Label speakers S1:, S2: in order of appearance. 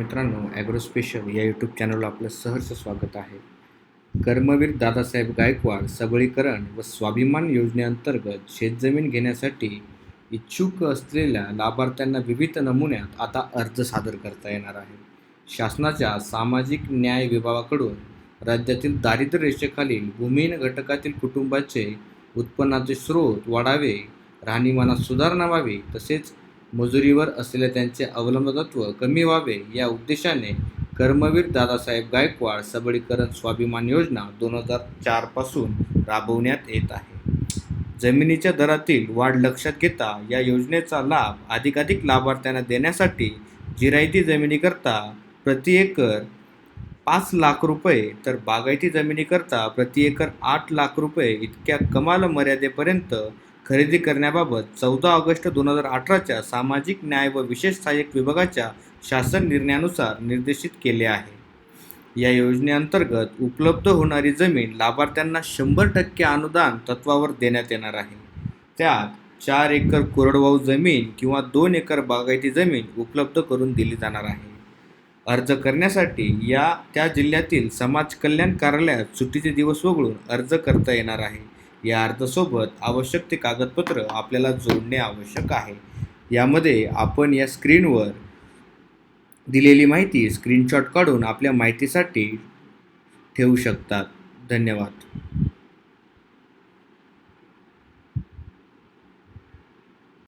S1: मित्रांनो ॲग्रोस्पेशल या यूट्यूब चॅनलला आपलं सहर्ष स्वागत आहे. कर्मवीर दादासाहेब गायकवाड सबळीकरण व स्वाभिमान योजनेअंतर्गत शेतजमीन घेण्यासाठी इच्छुक असलेल्या लाभार्थ्यांना विविध नमुन्यात आता अर्ज सादर करता येणार आहे. शासनाच्या सामाजिक न्याय विभागाकडून राज्यातील दारिद्र्य रेषेखालील भूमिहीन घटकातील कुटुंबाचे उत्पन्नाचे स्रोत वाढावे राहणीमानात सुधारणा व्हावी तसेच मजुरीवर असलेले त्यांचे अवलंबत्व कमी व्हावे या उद्देशाने कर्मवीर दादासाहेब गायकवाड सबळीकरण स्वाभिमान योजना दोन हजार चारपासून राबवण्यात येत आहे. जमिनीच्या दरातील वाढ लक्षात घेता या योजनेचा लाभ अधिकाधिक लाभार्थ्यांना देण्यासाठी जिरायती जमिनीकरता प्रति एकर पाच लाख रुपये तर बागायती जमिनीकरता प्रति एकर आठ लाख रुपये इतक्या कमाल मर्यादेपर्यंत खरेदी करण्याबाबत चौदा ऑगस्ट दोन हजार अठराच्या सामाजिक न्याय व विशेष सहाय्यक विभागाच्या शासन निर्णयानुसार निर्देशित केले आहे. या योजनेअंतर्गत उपलब्ध होणारी जमीन लाभार्थ्यांना शंभर टक्के अनुदान तत्वावर देण्यात येणार आहे. त्यात चार एकर कोरडवाहू जमीन किंवा दोन एकर बागायती जमीन उपलब्ध करून दिली जाणार आहे. अर्ज करण्यासाठी या त्या जिल्ह्यातील समाज कल्याण कार्यालयात सुट्टीचे दिवस वगळून अर्ज करता येणार आहे. या अर्जासोबत आवश्यक ते कागदपत्र आपल्याला जोडणे आवश्यक आहे. यामध्ये आपण या स्क्रीनवर दिलेली माहिती स्क्रीनशॉट काढून आपल्या माहितीसाठी ठेवू शकतात. धन्यवाद.